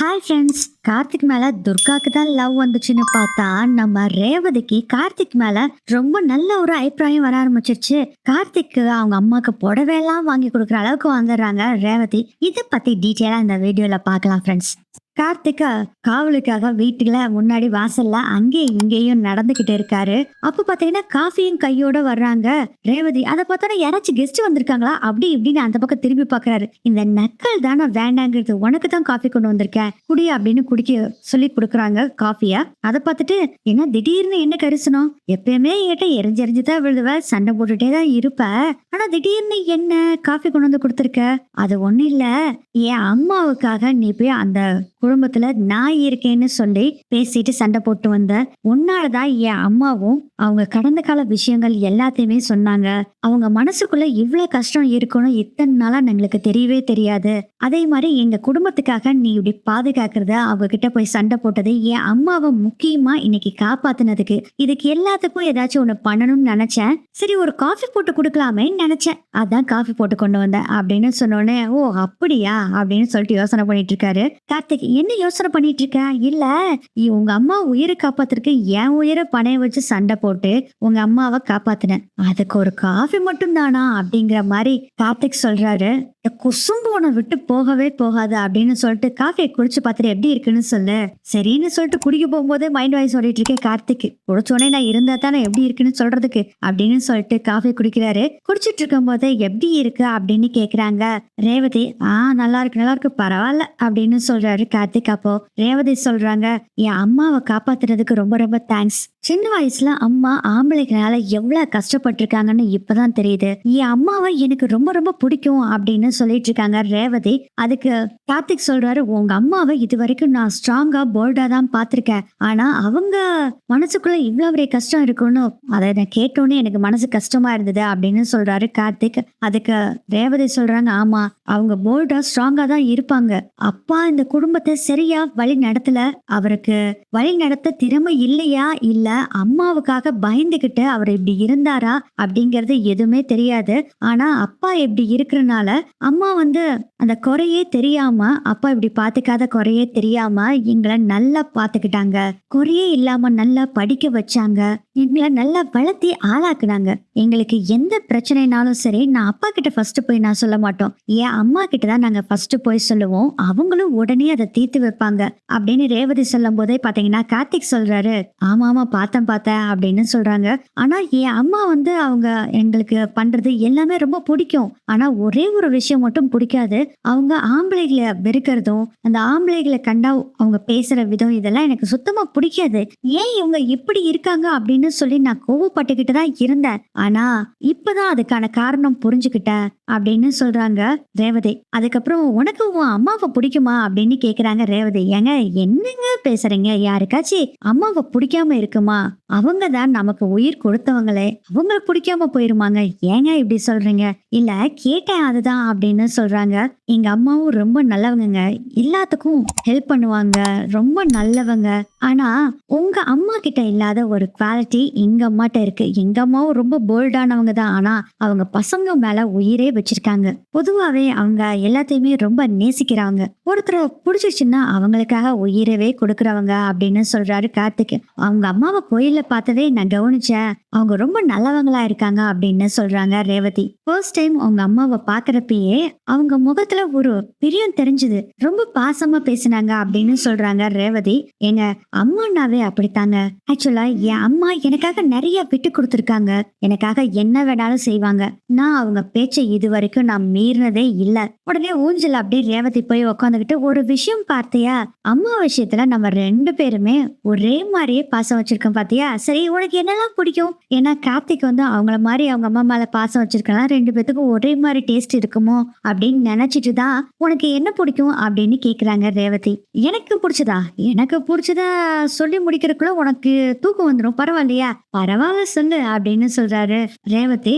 Hi friends Karthik மேல துர்காக்கு தான் love வந்துச்சுன்னு பார்த்தா நம்ம ரேவதிக்கு கார்த்திக் மேல ரொம்ப நல்ல ஒரு அபிப்பிராயம் வர ஆரம்பிச்சிருச்சு. கார்த்திக்கு அவங்க அம்மாக்கு புடவை எல்லாம் வாங்கி கொடுக்குற அளவுக்கு வந்துடுறாங்க ரேவதி. இதை பத்தி டீட்டெயிலா இந்த வீடியோல பார்க்கலாம் ஃப்ரெண்ட்ஸ் கார்த்திகா காவலுக்காக வீட்டுல முன்னாடி வாசல்ல அங்கேயும் இங்கேயும் நடந்துகிட்டு இருக்காரு. அப்ப பாத்தீங்கன்னா காஃபியும் கையோட வர்றாங்க. ரேவதி அதை பார்த்தோன்னா யாராச்சும் கெஸ்ட் வந்திருக்காங்களா? அப்படி இப்படின்னு அந்த பக்கம் திரும்பி பாக்குறாரு. இந்த நக்கல் தானே வேண்டாங்கிறது உனக்கு தான் காஃபி கொண்டு வந்திருக்கேன். குடி அப்படின்னு குடிக்க சொல்லி கொடுக்குறாங்க காஃபியா. அதை பார்த்துட்டு என்ன திடீர்னு என்ன கரிசனம்? எப்பயுமே என்கிட்ட எரிஞ்சு தான் விழுதுவ சண்டை போட்டுட்டே தான் இருப்ப. ஆனா திடீர்னு என்ன காஃபி கொண்டு வந்து கொடுத்துருக்க? அது ஒண்ணு இல்ல. என் அம்மாவுக்காக நீ போய் அந்த குடும்பத்துல நான் இருக்கேன்னு சொல்லி பேசிட்டு சண்டை போட்டு வந்த உன்னாலதான் என் அம்மாவும் அவங்க கடந்த கால விஷயங்கள் எல்லாத்தையுமே சொன்னாங்க. அவங்க மனசுக்குள்ள இவ்வளவு கஷ்டம் இருக்குன்னு இத்தனை நாளா எங்களுக்கு தெரியவே தெரியாது. அதே மாதிரி எங்க குடும்பத்துக்காக நீ இப்படி பாதுகாக்கிறத அவங்க கிட்ட போய் சண்டை போட்டது என் அம்மாவை முக்கியமா இன்னைக்கு காப்பாத்தினதுக்கு இதுக்கு எல்லாத்துக்கும் ஏதாச்சும் ஒண்ணு பண்ணணும்னு நினைச்சேன். சரி ஒரு காஃபி போட்டு கொடுக்கலாமே நினைச்சேன். அதான் காஃபி போட்டு கொண்டு வந்தேன் அப்படின்னு சொன்னோடனே ஓ அப்படியா? அப்படின்னு சொல்லிட்டு யோசனை பண்ணிட்டு இருக்காரு. கார்த்திக் என்ன யோசனை பண்ணிட்டு இருக்க? இல்ல உங்க அம்மா உயிரை காப்பாத்துறதுக்கு என் உயிரை பணைய வச்சு சண்டை போட்டு உங்க அம்மாவை காப்பாத்தினேன் அதுக்கு ஒரு காஃபி மட்டும் தானா அப்படிங்கிற மாதிரி கார்த்திக் சொல்றாரு. இந்த குசும்பு விட்டு போகவே போகாது அப்படின்னு சொல்லிட்டு காஃபியை குடிச்சு பார்த்துட்டு எப்படி இருக்குன்னு சொல்லு. சரின்னு சொல்லிட்டு குடிக்க போகும்போது மைண்ட் வாய்ஸ் சொல்லிட்டு இருக்கேன் கார்த்திக். குடிச்சோடனே நான் இருந்தா தானே எப்படி இருக்குன்னு சொல்றதுக்கு அப்படின்னு சொல்லிட்டு காஃபி குடிக்கிறாரு. குடிச்சிட்டு இருக்கும் போதே எப்படி இருக்கு அப்படின்னு கேக்குறாங்க. ரேவதி ஆ நல்லா இருக்கு நல்லா இருக்கு பரவாயில்ல அப்படின்னு சொல்றாரு கார்த்திக் அப்போ ரேவதி சொல்றாங்க என் அம்மாவை காப்பாத்துறதுக்கு ரொம்ப ரொம்ப தேங்க்ஸ் சின்ன வயசுல அம்மா ஆம்பளைங்களால எவ்வளவு கஷ்டப்பட்டிருக்காங்கன்னு இப்பதான் தெரியுது. என் அம்மாவை எனக்கு ரொம்ப ரொம்ப பிடிக்கும் அப்படின்னு சொல்லிட்டு இருக்காங்க ரேவதி. அதுக்கு கார்த்திக் சொல்றாரு உங்க அம்மாவை இது வரைக்கும் நான் ஸ்ட்ராங்கா போல்டா தான் பாத்திருக்கேன் ஆனா அவங்க மனசுக்குள்ள இவ்வளவு பெரிய கஷ்டம் இருக்கும்னு அதை நான் கேட்டோன்னே எனக்கு மனசு கஷ்டமா இருந்தது அப்படின்னு சொல்றாரு கார்த்திக். அதுக்கு ரேவதி சொல்றாங்க ஆமா அவங்க போல்டா ஸ்ட்ராங்கா தான் இருப்பாங்க. அப்பா இந்த குடும்பத்தை சரியா வழி நடத்தல. அவருக்கு வழி நடத்த திறமை இல்லையா? இல்ல அம்மாவுக்காக பயந்துகிட்டு அவர் இப்படி இருந்தாரா? அப்படிங்கறது எதுவுமே தெரியாது. ஆனா அப்பா இப்படி இருக்கிறனால அம்மா வந்து அந்த குறையே தெரியாம அப்பா இப்படி பாத்துக்காத குறையே தெரியாம எங்களை நல்லா பாத்துக்கிட்டாங்க. குறையே இல்லாம நல்லா படிக்க வச்சாங்க. எங்களை நல்லா வளர்த்தி ஆளாக்குனாங்க. எங்களுக்கு எந்த பிரச்சனைனாலும் சரி நான் அப்பா கிட்ட ஃபர்ஸ்ட் போய் நான் சொல்ல மாட்டோம். என் அம்மா கிட்ட தான் நாங்க ஃபர்ஸ்ட் போய் சொல்லுவோம். அவங்களும் உடனே அதை தீர்த்து வைப்பாங்க. அப்படின்னு ரேவதி சொல்லும் போதே பாத்தீங்கன்னா கார்த்திக் சொல்றாரு ஆமா ஆமா பார்த்தேன் பார்த்தேன் அப்படின்னு சொல்றாங்க. ஆனா என் அம்மா வந்து அவங்க எங்களுக்கு பண்றது எல்லாமே ரொம்ப பிடிக்கும். ஆனா ஒரே ஒரு விஷயம் மட்டும் பிடிக்காது. அவங்க ஆம்பளைகளை வெறுக்கிறதும் அந்த ஆம்பளைகளை கண்டா அவங்க பேசுற விதம் இதெல்லாம் எனக்கு சுத்தமா பிடிக்காது. ஏன் இவங்க இப்படி இருக்காங்க அப்படின்னு சொல்லி நான் கோவப்பட்டுக்கிட்டு தான் இருந்தேன். ஆனா இப்பதான் அதுக்கான காரணம் புரிஞ்சுக்கிட்டேன். அப்படின்னு சொல்றாங்க ரேவதி. அதுக்கப்புறம் உனக்கு உன் அம்மாவை பிடிக்குமா அப்படின்னு கேக்குறாங்க ரேவதி. ஏங்க என்னங்க பேசுறீங்க? யாருக்காச்சி அம்மாவை பிடிக்காம இருக்குமா? அவங்க தான் நமக்கு உயிர் கொடுத்தவங்களே. அவங்கள பிடிக்காம போயிருமாங்க. ஏங்க இப்படி சொல்றீங்க? இல்ல கேட்டேன் அதுதான் அப்படின்னு சொல்றாங்க. எங்க அம்மாவும் ரொம்ப நல்லவங்க எல்லாத்துக்கும் ஹெல்ப் பண்ணுவாங்க. ரொம்ப நல்லவங்க. ஆனா உங்க அம்மா கிட்ட இல்லாத ஒரு குவாலிட்டி எங்க அம்மாட்ட இருக்கு. எங்க அம்மாவும் ரொம்ப போல்டானவங்க தான். ஆனா அவங்க பசங்க மேல உயிரே வச்சிருக்காங்க. பொதுவாவே அவங்க எல்லாத்தையுமே ரொம்ப நேசிக்கிறாங்க. ஒருத்தரை பிடிச்சிச்சுன்னா அவங்களுக்காக உயிரவே கொடுக்கறவங்க அப்படின்னு சொல்றாரு கார்த்திக். அவங்க அம்மாவை கோயில்ல பார்த்ததே நான் கவனிச்சேன். அவங்க ரொம்ப நல்லவங்களா இருக்காங்க அப்படின்னு சொல்றாங்க ரேவதி. ஃபர்ஸ்ட் டைம் அவங்க அம்மாவை பாக்குறப்பயே அவங்க முகத்துல ஒரு பிரியம் தெரிஞ்சுது. ரொம்ப பாசமா பேசினாங்க அப்படின்னு சொல்றாங்க ரேவதி. எங்க அம்மானாவே அப்படித்தாங்க. ஆக்சுவலா என் அம்மா எனக்காக நிறைய விட்டு கொடுத்துருக்காங்க. எனக்காக என்ன வேணாலும் செய்வாங்க. நான் அவங்க பேச்சை இது வரைக்கும் நான் மீறினதே இல்ல. உடனே ஊஞ்சல் அப்படியே ரேவதி போய் உக்காந்துக்கிட்டு ஒரு விஷயம் பார்த்தியா? அம்மா விஷயத்துல நம்ம ரெண்டு பேருமே ஒரே மாதிரியே பாசம் வச்சிருக்கோம் பாத்தியா? சரி உனக்கு என்னெல்லாம் பிடிக்கும்? ஏன்னா கார்த்திக் வந்து அவங்கள மாதிரி அவங்க அம்மா மேல பாசம் வச்சிருக்கலாம் ரெண்டு பேத்துக்கும் ஒரே மாதிரி டேஸ்ட் இருக்குமோ அப்படின்னு நினைச்சிட்டு தான் உனக்கு என்ன பிடிக்கும் அப்படின்னு கேக்குறாங்க ரேவதி. எனக்கு பிடிச்சதா? எனக்கு பிடிச்சதா சொல்லி முடிக்கிறதுக்குள்ள உனக்கு தூக்கம் வந்துடும் பரவாயில்லையா? பரவாயில்ல சொல்லு அப்படின்னு சொல்றாரு ரேவதி.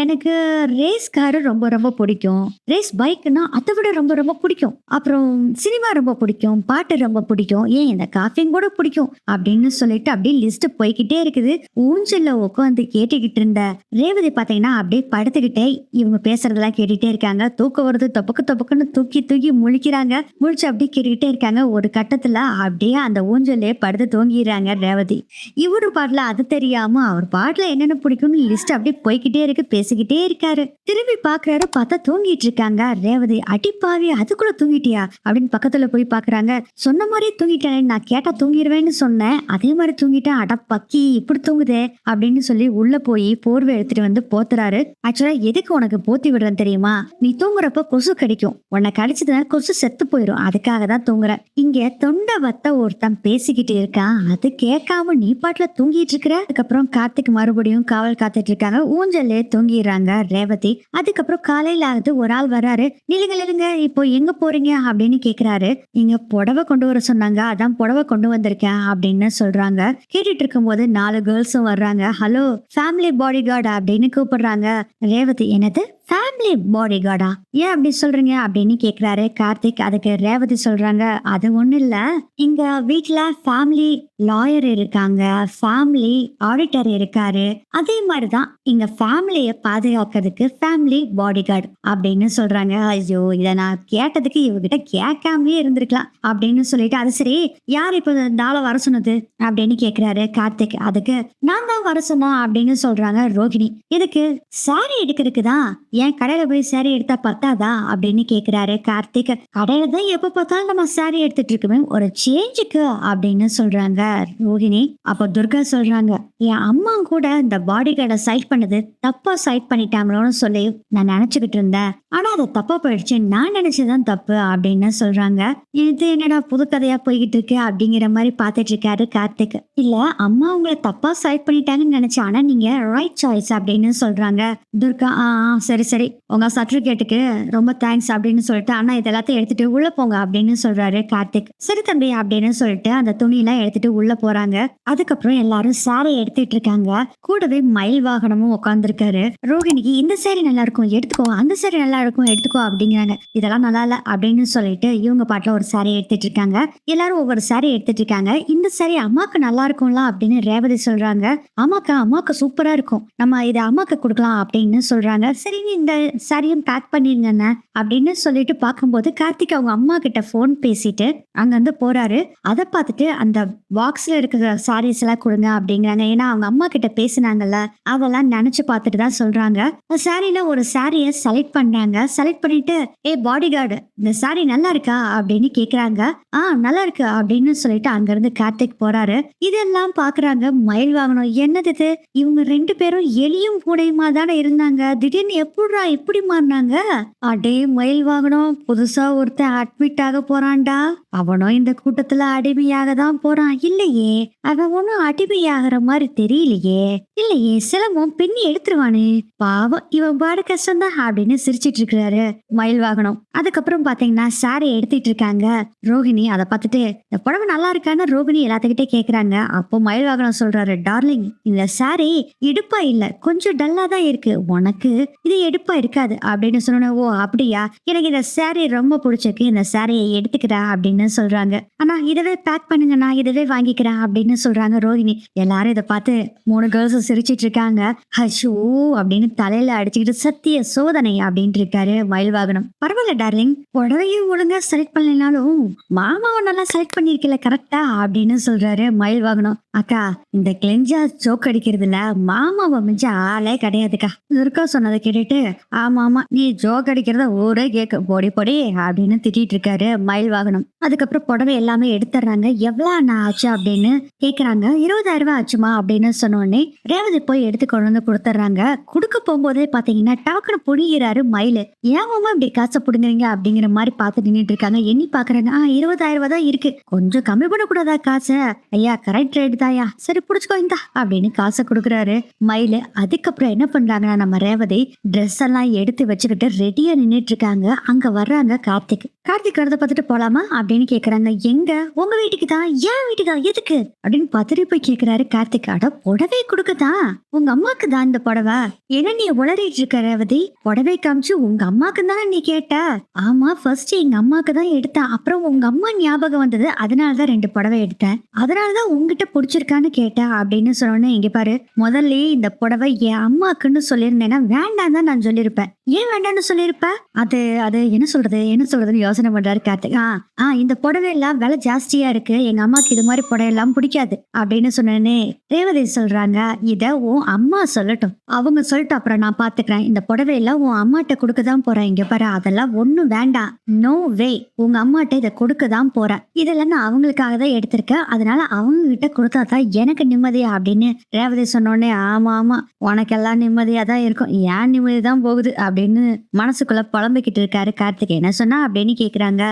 எனக்கு ரேஸ் காரு ரொம்ப ரொம்ப பிடிக்கும். ரேஸ் பைக்னா அதை விட ரொம்ப ரொம்ப பிடிக்கும். அப்புறம் சினிமா ரொம்ப பிடிக்கும். பாட்டு ரொம்ப பிடிக்கும். ஏன் இந்த காஃபியும் கூட பிடிக்கும் அப்படின்னு சொல்லிட்டு அப்படியே லிஸ்ட் போய்கிட்டே இருக்குது. ஊஞ்சல்ல உட்காந்து கேட்டுக்கிட்டு இருந்த ரேவதி பாத்தீங்கன்னா அப்படியே படுத்துக்கிட்டே இவங்க பேசுறதெல்லாம் கேட்டுட்டே இருக்காங்க. தூக்கம் வருது தொப்புக்கு தொப்புக்குன்னு தூக்கி தூக்கி முழிக்கிறாங்க. முழிச்சு அப்படியே கேட்டுக்கிட்டே இருக்காங்க. ஒரு கட்டத்துல அப்படியே அந்த ஊஞ்சல்லே படுத்து தூங்கிடுறாங்க ரேவதி. இவரு பாட்டுல அது தெரியாம அவர் பாட்டுல என்னென்ன பிடிக்கும்னு லிஸ்ட் அப்படியே போய்கிட்டே இருக்கு பேசிக்கிட்டே இருக்காரு. திரும்பி பாக்குறாரு பார்த்தா தூங்கிட்டு இருக்காங்க. ரேவதி அடிப்பாவி அதுக்குள்ள தூங்கிட்டியா? அப்படின்னு பக்கத்துல போய் பாக்குறாங்க. சொன்ன மாதிரியே தூங்கிட்டேன் நான் கேட்டா தூங்கிடுவேன்னு சொன்னேன். அதே மாதிரி தூங்கிட்டேன். அட பக்கி இப்படி தூங்குதே அப்படின்னு சொல்லி உள்ள போய் போர்வை எடுத்துட்டு வந்து போத்துறாரு. ஆக்சுவலா எதுக்கு உனக்கு போத்தி விடுறேன் தெரியுமா? நீ தூங்குறப்ப கொசு கிடைக்கும். உன்னை கடிச்சதுன்னா கொசு செத்து போயிடும் அதுக்காக தான் தூங்குற. இங்க தொண்டை வத்த ஒருத்தன் பேசிக்கிட்டு இருக்கான். அது கேட்காம நீ பாட்டுல தூங்கிட்டு இருக்கிற? அதுக்கப்புறம் கார்த்திக் மறுபடியும் காவல் காத்துட்டு இருக்காங்க. ஊஞ்சல்லே தூங்கிடுறாங்க ரேவதி. அதுக்கப்புறம் காலையில ஆகுது. ஒரு ஆள் வராரு. நிலுங்க நிலுங்க இப்போ எங்க போறீங்க? அப்படின்னு கேக்குறாரு. இங்க புடவை கொண்டு வர சொன்னாங்க. அதான் புடவை கொண்டு வந்திருக்கேன் அப்படின்னு சொல்றாங்க. கேட்டுட்டு இருக்கும்போது நாலு கேர்ள்ஸும் வர்றாங்க. ஹலோ ஃபேமிலி பாடி கார்டு அப்படின்னு கூப்பிடுறாங்க. ரேவதி என்னது? ஃபேமிலி பாடி கார்டா ஏன் அப்படி சொல்றீங்க? அப்படின்னு கேக்குறாரு. கார்த்திக் அதுக்கு ரேவதி சொல்றாங்க. அது ஒண்ணும் இல்ல. இங்க வீட்டுல ஃபேமிலி லாயர் இருக்காங்க. ஃபேமிலி ஆடிட்டர் இருக்காரு. அதே மாதிரிதான் இங்க ஃபேமிலியை பாதுகாக்கிறதுக்கு ஃபேமிலி பாடி கார்டு அப்படின்னு சொல்றாங்க. ஐயோ இதை நான் கேட்டதுக்கு இவகிட்ட கேட்காமயே இருந்திருக்கலாம் அப்படின்னு சொல்லிட்டு அது சரி யார் இப்போ இந்த ஆளை வர சொன்னது? அப்படின்னு கேக்குறாரு கார்த்திக். அதுக்கு நான் தான் வர சொன்னோம் அப்படின்னு சொல்றாங்க ரோகிணி. இதுக்கு சாரி எடுக்கிறதுக்கு தான் ஏன் கடையில போய் சாரி எடுத்தா பத்தாதா அப்படின்னு கேக்குறாரு கார்த்திக். கடையில தான் எப்ப பார்த்தாலும் நம்ம சாரி எடுத்துட்டு இருக்குமே ஒரு சேஞ்சுக்கு அப்படின்னு சொல்றாங்க ரோஹிணி. அப்ப துர்கா சொல்றாங்க என் அம்மா கூட இந்த பாடி கார்டை சைட் பண்ணது தப்பா சைட் பண்ணிட்டாங்களோன்னு சொல்லி நான் நினைச்சுக்கிட்டு இருந்தேன். ஆனா அது தப்பா போயிடுச்சு நான் நினைச்சதுதான் தப்பு அப்படின்னு சொல்றாங்க. இது என்னடா புது கதையா போய்கிட்டு இருக்கு அப்படிங்கிற மாதிரி பார்த்துட்டு இருக்காரு கார்த்திக். இல்ல அம்மா உங்களை தப்பா சைட் பண்ணிட்டாங்கன்னு நினைச்சேன். ஆனா நீங்க ரைட் சாய்ஸ் அப்படின்னு சொல்றாங்க. துர்கா ஆ, சரி. சரி உங்க சர்டிபிகேட்டுக்கு ரொம்ப தேங்க்ஸ் அப்படின்னு சொல்லிட்டு அண்ணா இது எல்லாத்தையும் எடுத்துட்டு உள்ள போங்க அப்படின்னு சொல்றாரு கார்த்திக். சரி தம்பி அப்படின்னு சொல்லிட்டு அந்த துணியெல்லாம் எடுத்துட்டு உள்ள போறாங்க. அதுக்கப்புறம் எல்லாரும் சாரை எடுத்துட்டு இருக்காங்க. கூடவே மயில் வாகனமும் உட்காந்துருக்காரு ரோகிணிக்கு இந்த சேரீ நல்லா இருக்கும் எடுத்துக்கோ. அந்த சேரீ நல்லா இருக்கும் எடுத்துக்கோ அப்படிங்கிறாங்க. இதெல்லாம் நல்லா இல்ல அப்படின்னு சொல்லிட்டு இவங்க பாட்டுல ஒரு சாரி எடுத்துட்டு இருக்காங்க. எல்லாரும் ஒவ்வொரு சாரி எடுத்துட்டு இருக்காங்க. இந்த சாரி அம்மாக்கு நல்லா இருக்கும்ல அப்படின்னு ரேவதி சொல்றாங்க. அம்மாக்கா அம்மாக்கு சூப்பரா இருக்கும். நம்ம இதை அம்மாக்கு கொடுக்கலாம் அப்படின்னு சொல்றாங்க. சரி இந்த சாரியும் பேக் பண்ணிருங்கண்ணே அப்படின்னு சொல்லிட்டு பார்க்கும்போது கார்த்திக் அவங்க அம்மா கிட்ட ஃபோன் பேசிட்டு அங்கேருந்து போறாரு. அதை பார்த்துட்டு அந்த பாக்ஸ்ல இருக்கிற சாரீஸ் எல்லாம் கொடுங்க அப்படிங்கிறாங்க. ஏன்னா அவங்க அம்மா கிட்ட பேசினாங்கல்ல அதெல்லாம் நினைச்சு பார்த்துட்டு தான் சொல்றாங்க. சாரியில ஒரு சாரிய செலக்ட் பண்றாங்க. செலக்ட் பண்ணிட்டு ஏ பாடி கார்டு இந்த சாரி நல்லா இருக்கா? அப்படின்னு கேக்குறாங்க. ஆ நல்லா இருக்கு அப்படின்னு சொல்லிட்டு அங்கிருந்து கார்த்திக் போறாரு. இதெல்லாம் பாக்குறாங்க. மயில் வாங்கணும் என்னது இது? இவங்க ரெண்டு பேரும் எலியும் கூடையுமா தானே இருந்தாங்க. திடீர்னு எப்போ எப்படி மாறினாங்க? அடே மயில் வாகனம். புதுசா ஒருத்தன் அட்மிட் ஆக போறான்டா. அவனும் இந்த கூட்டத்துல அடிமையாக தான் போறான். இல்லையே அவன் ஒன்னும் அடிமையாகிற மாதிரி தெரியலையே. இல்லையே சிலமும் பின்னி எடுத்துருவானு. பாவம் இவன் பாடு கஷ்டம்தான் அப்படின்னு சிரிச்சிட்டு இருக்கிறாரு மயில் வாகனம். அதுக்கப்புறம் பாத்தீங்கன்னா சாரி எடுத்துட்டு இருக்காங்க. ரோகிணி அதை பார்த்துட்டு இந்த புடவை நல்லா இருக்கான்னு ரோகிணி எல்லாத்துக்கிட்டே கேக்குறாங்க. அப்போ மயில் வாகனம் சொல்றாரு டார்லிங் இந்த சாரி இடுப்பா இல்ல கொஞ்சம் டல்லா தான் இருக்கு. உனக்கு இது எடுப்பா இருக்காது அப்படின்னு சொன்னோன்னே ஓ அப்படியா? எனக்கு இந்த சாரி ரொம்ப பிடிச்சிருக்கு. இந்த சாரியை எடுத்துக்கிறேன் அப்படின்னு சொல்றாங்க. ஆனா இதவே பேக் பண்ணுங்க. நான் இதவே வாங்கிக்கிறேன் அப்படின்னு சொல்றாங்க ரோஹிணி. எல்லாரும் இதை பார்த்து மூணு கேர்ள்ஸும் சிரிச்சிட்டு இருக்காங்க. ஹஷோ அப்படின்னு தலையில அடிச்சுக்கிட்டு சத்திய சோதனை அப்படின்ட்டு இருக்காரு மயில் வாகனம். பரவாயில்ல டார்லிங் புடவையும் ஒழுங்கா செலக்ட் பண்ணலனாலும் மாமாவை நல்லா செலக்ட் பண்ணிருக்கல கரெக்டா அப்படின்னு சொல்றாரு மயில் வாகனம். அக்கா இந்த கிளெஞ்சா சோக் அடிக்கிறதுல மாமாவை மிஞ்ச ஆளே கிடையாதுக்கா. இருக்கா சொன்னதை கேட்டுட்டு ஆமா ஆமா நீ ஜோக் அடிக்கிறத ஊரே கேட்க பொடி பொடி அப்படின்னு திட்டிட்டு இருக்காரு மயில் வாகனம். அதுக்கப்புறம் புடவை எல்லாமே எடுத்துடுறாங்க. எவ்வளவு அண்ணா ஆச்சு அப்படின்னு கேக்குறாங்க. இருபதாயிரம் ரூபாய் ஆச்சுமா அப்படின்னு சொன்னோடனே ரேவதி போய் எடுத்து கொண்டு வந்து கொடுத்துட்றாங்க. கொடுக்க போகும்போதே பாத்தீங்கன்னா டாக்குனு புடிங்கிறாரு மயில். ஏன் இப்படி காசை புடுங்குறீங்க அப்படிங்கிற மாதிரி பார்த்து நின்றுட்டு இருக்காங்க. எண்ணி பாக்குறாங்க. ஆ இருபதாயிரம் ரூபாய் தான் இருக்கு. கொஞ்சம் கம்மி பண்ணக்கூடாதா காசை? ஐயா கரெக்ட் ரேட் தாயா சரி புடிச்சுக்கோ இந்தா அப்படின்னு காசை கொடுக்குறாரு மயில். அதுக்கப்புறம் என்ன பண்றாங்கன்னா நம்ம ரேவதி ட்ரெஸ் எல்லாம் எடுத்து வச்சுக்கிட்டு ரெடியா நின்றுட்டு இருக்காங்க. அங்க வர்றாங்க கார்த்திக். கார்த்திக் வரத பார்த்துட்டு போலாமா அப்படின்னு கேக்குறாங்க. எங்க? உங்க வீட்டுக்கு தான் ஏன் வீட்டுக்கா? எதுக்கு? அப்படின்னு பதறி போய் கேக்குறாரு கார்த்திக். அட புடவை கொடுக்கதான் உங்க அம்மாக்கு தான் இந்த புடவை? என்ன நீ உளறிட்டு இருக்க ரேவதி? புடவை காமிச்சு உங்க அம்மாக்கு தானே நீ கேட்ட? ஆமா ஃபர்ஸ்ட் எங்க அம்மாக்கு தான் எடுத்தேன். அப்புறம் உங்க அம்மா ஞாபகம் வந்தது. அதனாலதான் ரெண்டு புடவை எடுத்தேன். அதனாலதான் உங்ககிட்ட பிடிச்சிருக்கான்னு கேட்டேன் அப்படின்னு சொன்னோன்னே இங்க பாரு முதல்ல இந்த புடவை என் அம்மாக்குன்னு சொல்லியிருந்தேன்னா வேண்டாம் தான் நான் சொல்லியிருப்பேன். ஏன் வேண்டாம்னு சொல்லியிருப்ப? அது அது என்ன சொல்றது? என்ன சொல்றதுன்னு யோசனை பண்றாரு கார்த்திக். ஆ ஆ இந்த புடவை எல்லாம் விலை ஜாஸ்தியா இருக்கு. எங்க அம்மாக்கு இது மாதிரி புடவை எல்லாம் பிடிக்காது. அப்படின்னு சொன்னேனே ரேவதி சொல்றாங்க இத உன் அம்மா சொல்லட்டும். அவங்க சொல்லிட்டு அப்புறம் நான் பாத்துக்கிறேன். இந்த புடவை எல்லாம் உன் அம்மாட்ட கொடுக்க தான் போறேன். இங்க பாரு அதெல்லாம் ஒண்ணும் வேண்டாம். நோ வே உங்க அம்மாட்ட இதை கொடுக்க தான் போறேன். இதெல்லாம் நான் அவங்களுக்காக தான் எடுத்திருக்கேன். அதனால அவங்க கிட்ட கொடுத்தா தான் எனக்கு நிம்மதியா? அப்படின்னு ரேவதி சொன்னோடனே ஆமா ஆமா. உனக்கெல்லாம் நிம்மதியா தான் இருக்கும். ஏன் நிம்மதி தான் போகுது? அப்படின்னு மனசுக்குள்ள புலம்பிக்கிட்டு இருக்காரு கார்த்திக். என்ன சொன்னா? அப்படின்னு கேக்குறாங்க.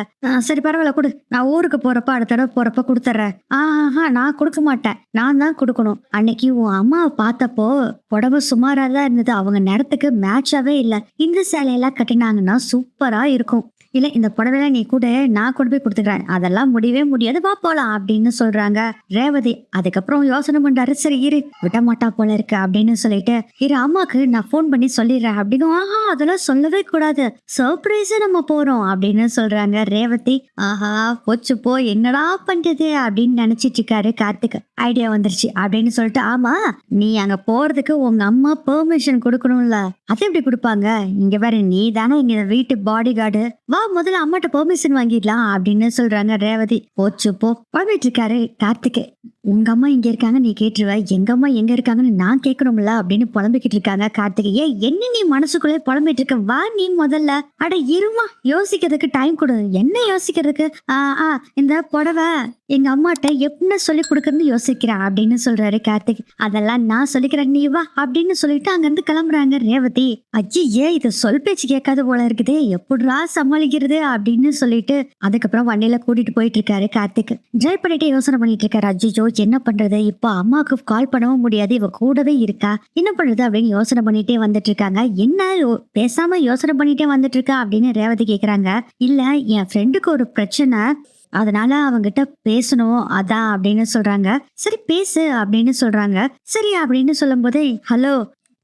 சரி பரவாயில்ல கொடு. நான் ஊருக்கு போறப்ப அடுத்த தடவை போறப்ப கொடுத்துட்றேன் ஆஹா நான் கொடுக்க மாட்டேன். நான் தான் கொடுக்கணும். அன்னைக்கு உன் அம்மாவை பார்த்தப்போ உடம்பு சுமாரா தான் இருந்தது. அவங்க நேரத்துக்கு மேட்சாவே இல்லை. இந்த சேலையெல்லாம் கட்டினாங்கன்னா சூப்பரா இருக்கும். இல்ல இந்த புடவைலாம் நீ கூட நான் கொண்டு போய் கொடுத்துக்கிறேன். அதெல்லாம் முடியவே முடியாது வா போலாம் அப்படின்னு சொல்றாங்க. ரேவதி அதுக்கப்புறம் யோசனை பண்றாரு. சரி இரு விட மாட்டா போல இருக்கு அப்படின்னு சொல்லிட்டு இரு அம்மாக்கு நான் ஃபோன் பண்ணி சொல்லிடுறேன் அப்படின்னு ஆஹா அதெல்லாம் சொல்லவே கூடாது. சர்ப்ரைஸா நம்ம போறோம் அப்படின்னு சொல்றாங்க ரேவதி. ஆஹா போச்சு போ என்னடா பண்றது அப்படின்னு நினைச்சிட்டு இருக்காரு கார்த்திக். ஐடியா வந்துருச்சு அப்படின்னு சொல்லிட்டு ஆமா நீ அங்க போறதுக்கு உங்க அம்மா பெர்மிஷன் கொடுக்கணும்ல. அது எப்படி கொடுப்பாங்க? இங்க வேற நீ தானே இங்க வீட்டு பாடி கார்டு வா முதல்ல அம்மாட்ட பெர்மிஷன் வாங்கிடலாம் அப்படின்னு சொல்றாங்க ரேவதி. போச்சு போ. புலம்பிட்டு இருக்காரு கார்த்திகே உங்க அம்மா இங்க இருக்காங்க நீ கேட்டுருவ. எங்க அம்மா எங்க இருக்காங்கன்னு நான் கேட்கணும்ல அப்படின்னு புலம்பிக்கிட்டு இருக்காங்க கார்த்திகை ஏன் என்ன நீ மனசுக்குள்ளே புலம்பிட்டு இருக்க? வா நீ முதல்ல. அட இருமா. யோசிக்கிறதுக்கு டைம் கொடு. என்ன யோசிக்கிறதுக்கு? ஆ ஆ இந்த புடவை எங்க அம்மாட்ட என்ன சொல்லி கொடுக்குறதுன்னு யோசிக்கிறேன் அப்படின்னு சொல்றாரு கார்த்திக். அதெல்லாம் நான் சொல்லிக்கிறேன். நீ வா அப்படின்னு சொல்லிட்டு அங்க இருந்து கிளம்புறாங்க ரேவதி. ஐயே இது சொல் பேச்சு கேட்காத போல இருக்குதே. எப்படிரா சமாளிக்கிறது அப்படின்னு சொல்லிட்டு அதுக்கப்புறம் வண்டியில கூட்டிட்டு போயிட்டு இருக்காரு கார்த்திக். டிரைவ் பண்ணிட்டு யோசனை பண்ணிட்டு இருக்காரு அஜிஜோ என்ன பண்றது? இப்போ அம்மாவுக்கு கால் பண்ணவும் முடியாது இவ கூடவே இருக்கா? என்ன பண்றது அப்படின்னு யோசனை பண்ணிட்டே வந்துட்டு இருக்காங்க என்ன பேசாம யோசனை பண்ணிட்டே வந்துட்டு இருக்கா அப்படின்னு ரேவதி கேக்குறாங்க. இல்ல என் ஃப்ரெண்டுக்கு ஒரு பிரச்சனை அதனால அவங்கிட்ட பேசணும் அதான் அப்படின்னு சொல்றாங்க. சரி பேசு அப்படின்னு சொல்றாங்க. சரி அப்படின்னு சொல்லும் போதே ஹலோ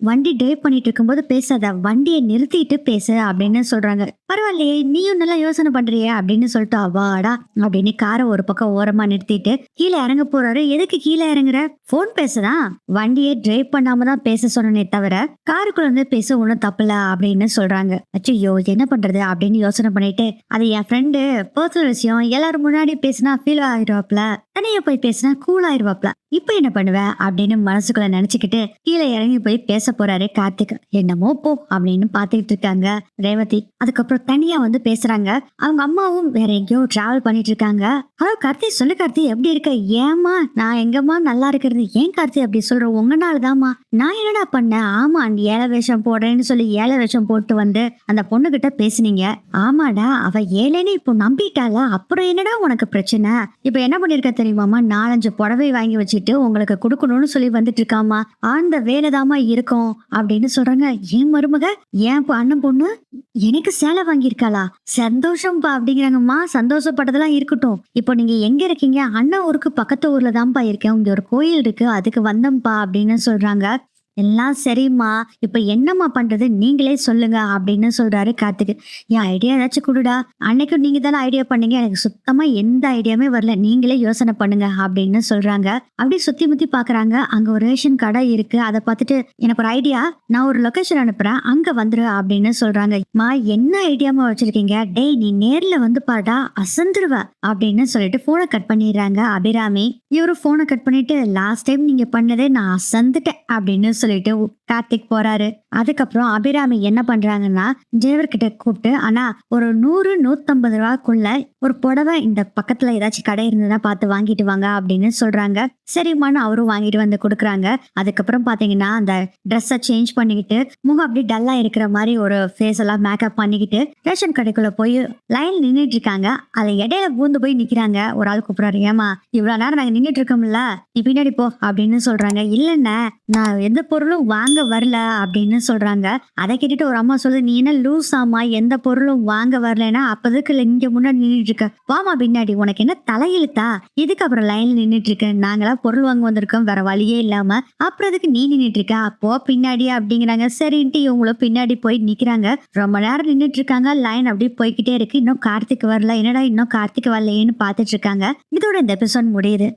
வண்டி டிரைவ் பண்ணிட்டு இருக்கும்போது பேசாத வண்டியை நிறுத்திட்டு பேசு அப்படின்னு சொல்றாங்க. பரவாயில்லையே நீயும் நல்லா யோசனை பண்றியே அப்படின்னு சொல்லிட்டு அவாடா அப்படின்னு காரை ஒரு பக்கம் ஓரமா நிறுத்திட்டு கீழே இறங்க போறாரு. எதுக்கு கீழே இறங்குற? போன் பேசுதான் வண்டியை டிரைவ் பண்ணாம தான் பேச சொன்னனே தவிர காருக்குள்ள இருந்து பேச ஒன்றும் தப்பில்ல அப்படின்னு சொல்றாங்க. அச்சோ என்ன பண்றது? அப்படின்னு யோசனை பண்ணிட்டு அது என் ஃப்ரெண்டு பர்சனல் விஷயம். எல்லாரும் முன்னாடி பேசினா ஃபீல் ஆயிடுவாப்ல தனியா போய் பேசினா கூல் ஆயிடுவாப்ல இப்போ என்ன பண்ணுவேன் அப்படின்னு மனசுக்குள்ள நினைச்சுக்கிட்டு கீழே இறங்கி போய் பேச போறாரு கார்த்திக். என்னமோ போ அப்படின்னு பாத்துக்கிட்டு இருக்காங்க ரேவதி. அதுக்கப்புறம் தனியா வந்து பேசுறாங்க. அவங்க அம்மாவும் வேற எங்கேயோ டிராவல் பண்ணிட்டு இருக்காங்க. ஹலோ கார்த்தி சொல்லு கார்த்தி எப்படி இருக்க? ஏமா நான் எங்கம்மா நல்லா இருக்கிறது? ஏன் கார்த்தி அப்படி சொல்ற? நாள் தான்ம்மா நான் என்னடா பண்ணேன்? ஆமா அந்த ஏழை வேஷம் போடுறேன்னு சொல்லி ஏழை வேஷம் போட்டு வந்து அந்த பொண்ணு கிட்ட பேசுனீங்க. ஆமாடா அவ ஏழைன்னு இப்போ நம்பிட்டாளா? அப்புறம் என்னடா உனக்கு பிரச்சனை? இப்போ என்ன பண்ணிருக்க தெரியுமாமா நாலஞ்சு புடவை வாங்கி வச்சுட்டு உங்களுக்கு கொடுக்கணும்னு சொல்லி வந்துட்டு இருக்காமா அந்த வேலைதாம்மா இருக்கும். அப்படின்னு சொல்றாங்க. ஏன் மருமக? ஏன் இப்போ அண்ணன் பொண்ணு? எனக்கு சேலை வாங்கியிருக்காளா? சந்தோஷம்ப்பா அப்படிங்கிறாங்கம்மா. சந்தோஷப்பட்டதெல்லாம் இருக்கட்டும். இப்போ நீங்க எங்க இருக்கீங்க? அண்ணன் ஊருக்கு பக்கத்து ஊர்ல தான்ப்பா இருக்கேன். இங்க ஒரு கோயில் இருக்கு. அதுக்கு வந்தோம்ப்பா அப்படின்னு சொல்றாங்க. எல்லாம் சரிம்மா. இப்ப என்னம்மா பண்றது? நீங்களே சொல்லுங்க அப்படின்னு சொல்றாரு கார்த்திக். என் ஐடியா ஏதாச்சும் கொடுடா. அன்னைக்கும் நீங்க தானே ஐடியா பண்ணீங்க. எனக்கு சுத்தமா எந்த ஐடியாவுமே வரல. நீங்களே யோசனை பண்ணுங்க அப்படின்னு சொல்றாங்க. அப்படியே சுத்தி முத்தி பாக்குறாங்க. அங்க ஒரு ரேஷன் கடை இருக்கு. அதை பார்த்துட்டு எனக்கு ஒரு ஐடியா நான் ஒரு லொகேஷன் அனுப்புறேன். அங்க வந்துரு அப்படின்னு சொல்றாங்க. மா என்ன ஐடியாமா வச்சிருக்கீங்க? டேய் நீ நேர்ல வந்து பாடா அசந்துருவ அப்படின்னு சொல்லிட்டு போனை கட் பண்ணிடுறாங்க அபிராமி. இவரு போனை கட் பண்ணிட்டு லாஸ்ட் டைம் நீங்க பண்ணதே நான் அசந்துட்டேன் அப்படின்னு சொல்லிட்டு கார்த்திக் போறாரு. அதுக்கப்புறம் அபிராமி என்ன பண்றாங்கன்னா டிரைவர் கிட்ட கூப்பிட்டு ஆனா ஒரு நூறு நூத்தம்பது ரூபாய்க்குள்ள ஒரு புடவை இந்த பக்கத்துல ஏதாச்சும் கடை இருந்ததுன்னா பார்த்து வாங்கிட்டு வாங்க அப்படின்னு சொல்றாங்க. சரிம்மான்னு அவரும் வாங்கிட்டு வந்து கொடுக்குறாங்க. அதுக்கப்புறம் பாத்தீங்கன்னா அந்த ட்ரெஸ்ஸை சேஞ்ச் பண்ணிக்கிட்டு முகம் அப்படியே டல்லா இருக்கிற மாதிரி ஒரு ஃபேஸ் எல்லாம் மேக்கப் பண்ணிக்கிட்டு ரேஷன் கடைக்குள்ள போய் லைன் நின்றுட்டு இருக்காங்க. அதுல இடையில பூந்து போய் நிக்கிறாங்க. ஒரு ஆள் கூப்பிடுறாரு ஏமா இவ்வளவு நேரம் நாங்க நின்றுட்டு இருக்கோம்ல நீ பின்னாடி போ அப்படின்னு சொல்றாங்க. இல்லைண்ணே நான் எந்த பொருளும் வாங்க வரல அப்படின்னு சொல்றாங்க. அதை கேட்டுட்டு ஒரு அம்மா சொல்லுது நீ என்ன லூஸ் ஆமா எந்த பொருளும் வாங்க வரலைன்னா அப்போதுக்கு இங்க முன்னாடி நின்றுட்டு இருக்க. வாமா பின்னாடி உனக்கு என்ன தலையெழுத்தா? இதுக்கு அப்புறம் லைன்ல நின்றுட்டு இருக்க நாங்களா பொருள் வாங்க வந்திருக்கோம் வேற வழியே இல்லாம. அப்புறம் அதுக்கு நீ நின்றுட்டு இருக்க அப்போ பின்னாடி அப்படிங்கிறாங்க. சரின்ட்டு இவங்களும் பின்னாடி போய் நிக்கிறாங்க. ரொம்ப நேரம் நின்றுட்டு இருக்காங்க லைன் அப்படியே போய்கிட்டே இருக்கு. இன்னும் கார்த்திக் வரல. என்னடா இன்னும் கார்த்திக் வரலையேன்னு பார்த்துட்டு இருக்காங்க. இதோட இந்த எபிசோட் முடியுது.